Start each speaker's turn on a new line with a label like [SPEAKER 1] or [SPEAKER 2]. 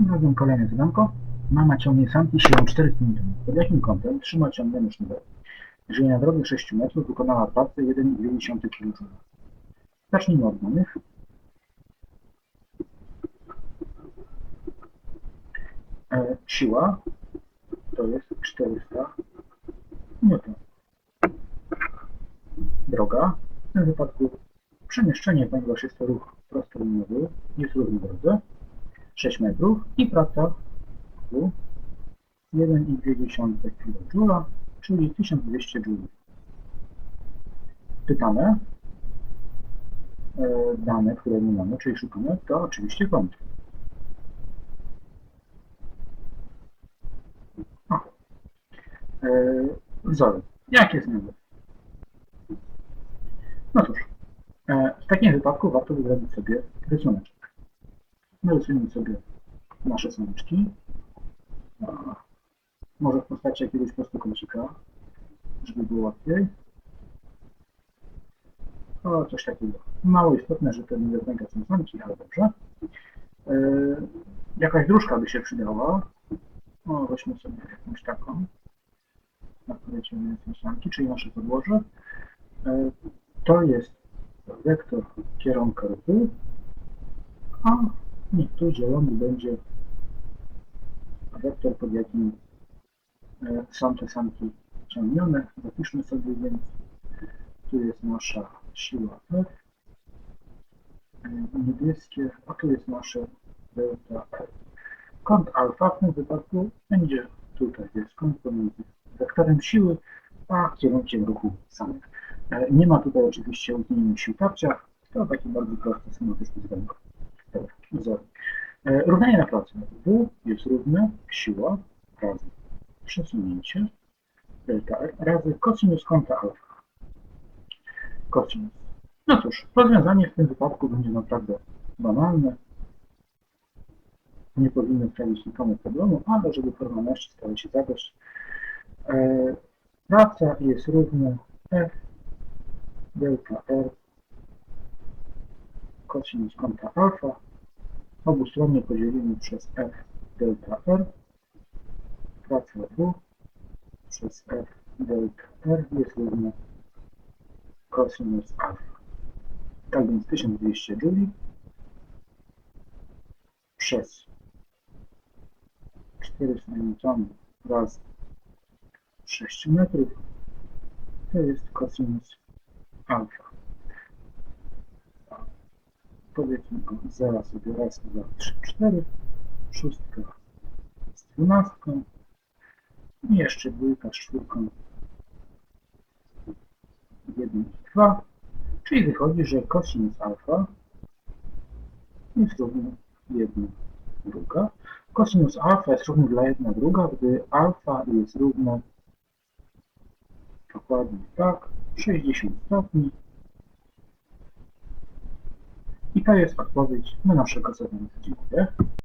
[SPEAKER 1] Tym razem kolejne zadanko. Mama ciągnie sanki siłą 4 N. Pod jakim kątem trzyma ciągnięty sznurek? Jeżeli na drogę 6 metrów wykonała pracę 1,2 kJ. Zacznijmy od danych. E, siła to jest 400 Newton. Droga, w tym wypadku przemieszczenie, ponieważ jest to ruch prostoliniowy, jest równy drodze, 6 metrów i praca w 1,2 kJ, czyli 1200 J. Pytane, e, dane, które nie mamy, czyli szukamy, to oczywiście kąt. O. E, Wzory. Jakie zmiany? No cóż, e, w takim wypadku warto by zrobić sobie rysuneczek. Narysujemy sobie nasze słoneczki. A, Może w postaci jakiegoś prostokącika, żeby było łatwiej. O, coś takiego. Mało istotne, że nie jednego są słonki, ale dobrze. E, jakaś dróżka by się przydała. O, weźmy sobie jakąś taką. Na której są słonki, czyli nasze podłoże. E, to jest wektor kierunku ruchu, a niech tu zielony będzie wektor, pod jakim e, są te sanki ciągnione. Zapiszmy sobie więc, tu jest nasza siła F, E, niebieskie, a tu jest nasze delta F. Kąt alfa w tym wypadku będzie tutaj, jest kąt pomiędzy wektorem siły, a kierunkiem ruchu sanek. Nie ma tutaj oczywiście uwzględnienia sił tarcia, to taki bardzo prosty schematyczny względ. E, Równanie na pracę. W jest równe siła razy przesunięcie delta R razy cosinus kąta alfa. Cosinus. No cóż, rozwiązanie w tym wypadku będzie naprawdę banalne. Nie powinno sprawić nikomu problemu, ale żeby formalności stały się zadość. E, praca jest równa F delta R cosinus kąta alfa obustronnie podzielimy przez F delta R praca W przez F delta R jest równa cosinus alfa. Tak więc 1200 Joule przez 400 Newton razy 6 metrów to jest cosinus alfa. Powiedzmy o zera sobie raz, dwa, trzy, cztery. Szóstka z dwunastką. I jeszcze dwójka z czwórką. Jeden i dwa. Czyli wychodzi, że cosinus alfa jest równy 1 druga. Cosinus alfa jest równy dla 1 druga, gdy alfa jest równe dokładnie tak 60 stopni. I to jest odpowiedź na naszego zadania. Dziękuję.